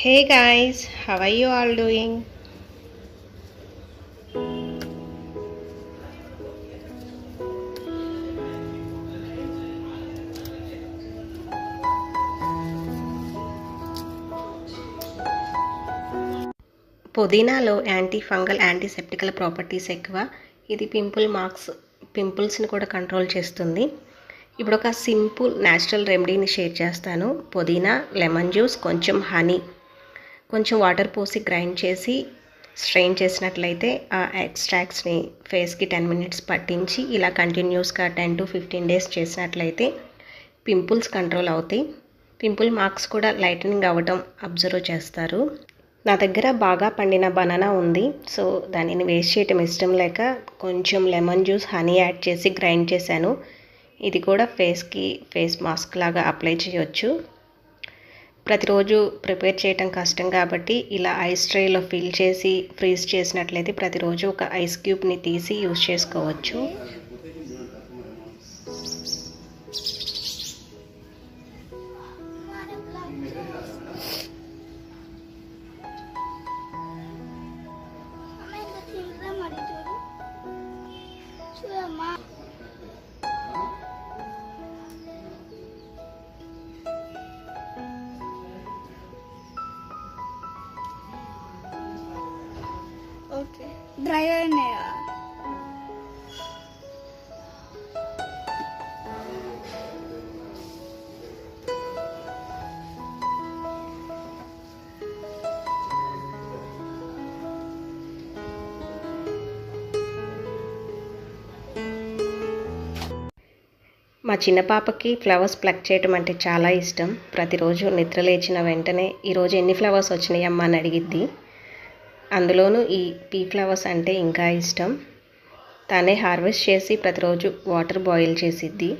Hey guys how are you all doing పుదీనాలో anti fungal antiseptical properties ఎక్కువ. ఇది pimple marks పింపుల్స్ని కూడా control చేస్తుంది. ఇప్పుడు ఒక సింపుల్ న్యాచురల్ రెమెడీని షేర్ చేస్తాను. పుదీనా లెమన్ జ్యూస్ కొంచెం హనీ. కొంచెం వాటర్ పోసి గ్రైండ్ చేసి స్ట్రెయిన్ చేసినట్లయితే ఆ ఎక్స్ట్రాక్ట్స్ని ఫేస్కి టెన్ మినిట్స్ పట్టించి ఇలా కంటిన్యూస్గా టెన్ టు ఫిఫ్టీన్ డేస్ చేసినట్లయితే పింపుల్స్ కంట్రోల్ అవుతాయి. పింపుల్ మార్క్స్ కూడా లైటనింగ్ అవ్వటం అబ్జర్వ్ చేస్తారు. నా దగ్గర బాగా పండిన బనానా ఉంది. సో దానిని వేస్ట్ చేయటం ఇష్టం లేక కొంచెం లెమన్ జ్యూస్ హనీ యాడ్ చేసి గ్రైండ్ చేశాను. ఇది కూడా ఫేస్కి ఫేస్ మాస్క్ లాగా అప్లై చేయొచ్చు. ప్రతిరోజు ప్రిపేర్ చేయటం కష్టం కాబట్టి ఇలా ఐస్ ట్రేలో ఫిల్ చేసి ఫ్రీజ్ చేసినట్లయితే ప్రతిరోజు ఒక ఐస్ క్యూబ్ని తీసి యూజ్ చేసుకోవచ్చు. ఓకే. డ్రై అయినాయా మా చిన్న పాపకి ఫ్లవర్స్ ప్లక్ చేయటం అంటే చాలా ఇష్టం. ప్రతిరోజు నిద్ర లేచిన వెంటనే ఈరోజు ఎన్ని ఫ్లవర్స్ వచ్చినాయి అమ్మ అని అడిగిద్ది. అందులోనూ ఈ పీ ఫ్లవర్స్ అంటే ఇంకా ఇష్టం. తనే హార్వెస్ట్ చేసి ప్రతిరోజు వాటర్ బాయిల్ చేసిద్ది.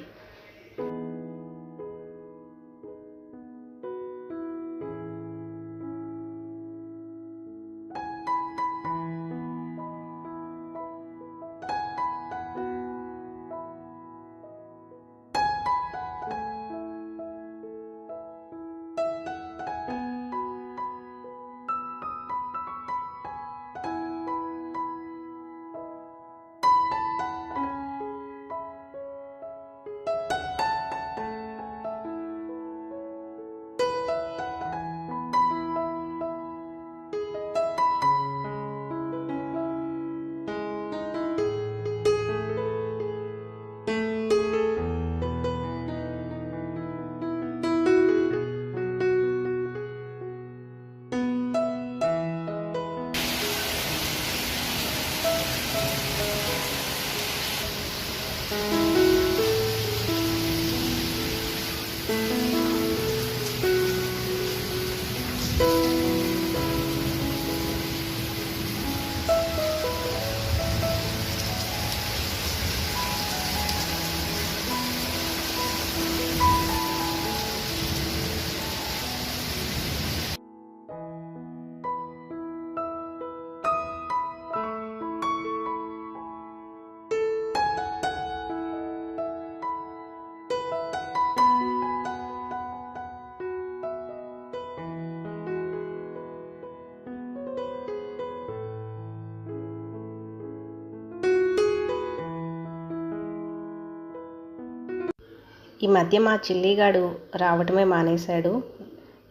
ఈ మధ్య మా చిల్లిగాడు రావటమే మానేశాడు.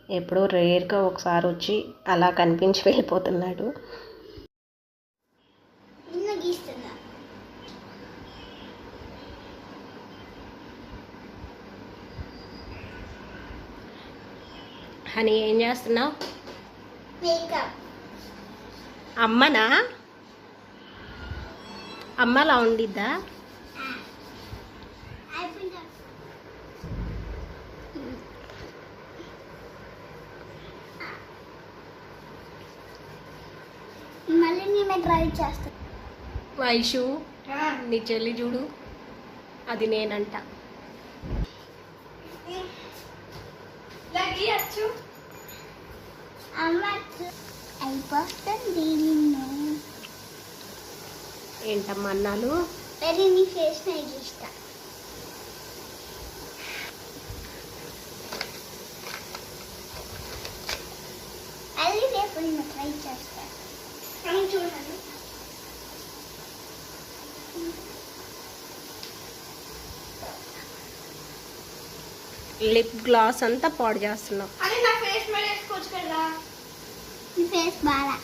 ఎప్పుడో రేర్గా ఒకసారి వచ్చి అలా కనిపించి వెళ్ళిపోతున్నాడు. అని ఏం చేస్తున్నావు? మేకప్. అమ్మనా? అమ్మలా ఉండిద్దా అయిపోయిందా మళ్ళీ నేనే డ్రైవ్ చేస్తాను. వైషు నీ చెల్లి చూడు. అది నేనంట. అమ్మ అయిపోతుంది ఏంటమ్మా అన్నాలు? వెరీ నీ ఫేస్ నేను చూస్తా. నేను ట్రై చేస్తా. కానీ చూడండి లిప్ గ్లాస్ అంతా పాడు చేస్తున్నావు అని నా ఫేస్ మీద వేసుకోవచ్చు కదా. ఈ ఫేస్ బాగా.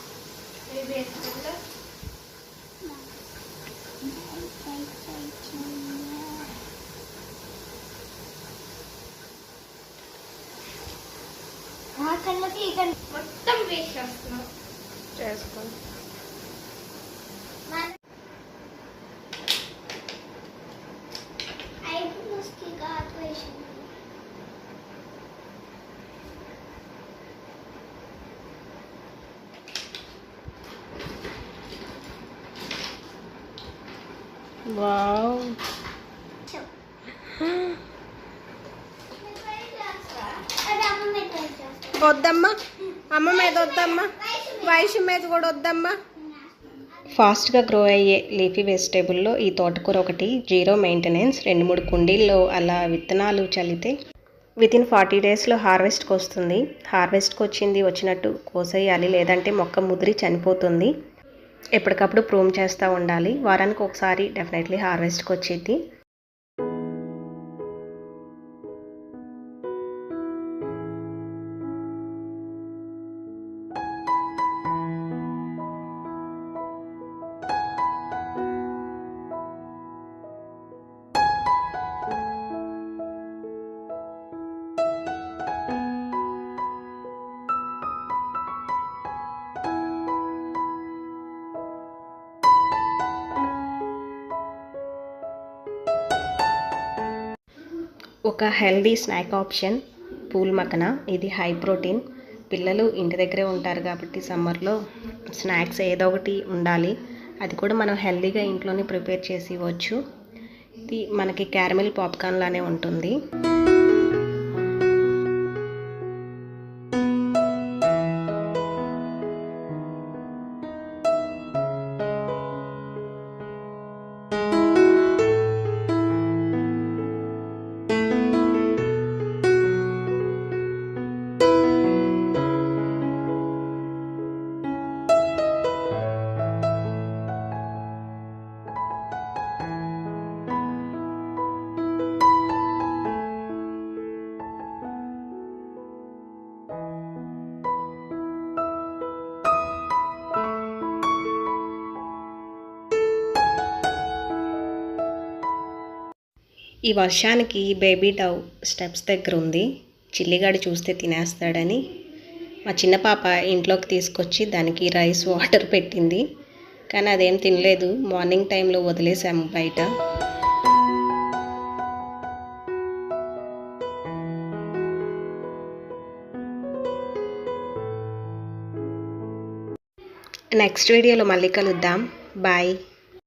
ఆ కళ్ళకి మొత్తం వేస్ట్ చేస్తున్నా. చేసుకో ఐబ్రోస్కి ఘాట్ వేసింది వావ్ అది అమ్మ మీద ట్రై చేస్తా వద్దమ్మా అమ్మ మీద వద్దమ్మా వయసు మీద కూడా వద్దమ్మా. ఫాస్ట్గా గ్రో అయ్యే లీఫీ వెజిటేబుల్లో ఈ తోటకూర ఒకటి జీరో మెయింటెనెన్స్ రెండు మూడు కుండీల్లో అలా విత్తనాలు చల్లితే విత్ ఇన్ ఫార్టీ డేస్లో హార్వెస్ట్కి వస్తుంది. హార్వెస్ట్కి వచ్చింది వచ్చినట్టు కోసేయాలి లేదంటే మొక్క ముదిరి చనిపోతుంది. ఎప్పటికప్పుడు ప్రూమ్ చేస్తూ ఉండాలి. వారానికి ఒకసారి డెఫినెట్లీ హార్వెస్ట్కి వచ్చేది. ఒక healthy snack option phool makhana ఇది హై ప్రోటీన్. పిల్లలు ఇంటి దగ్గరే ఉంటారు కాబట్టి సమ్మర్లో స్నాక్స్ ఏదో ఒకటి ఉండాలి. అది కూడా మనం హెల్దీగా ఇంట్లోనే ప్రిపేర్ చేసి ఇవ్వచ్చు. ఇది మనకి క్యారమిల్ పాప్కార్న్ లానే ఉంటుంది. ఈ వర్షానికి బేబీ డవ్ స్టెప్స్ దగ్గర ఉంది. చిల్లిగాడు చూస్తే తినేస్తాడని. మా చిన్న పాప ఇంట్లోకి తీసుకొచ్చి దానికి రైస్ వాటర్ పెట్టింది. కానీ అదేం తినలేదు. మార్నింగ్ టైంలో వదిలేసాము బయట. నెక్స్ట్ వీడియోలో మళ్ళీ కలుద్దాం. బాయ్.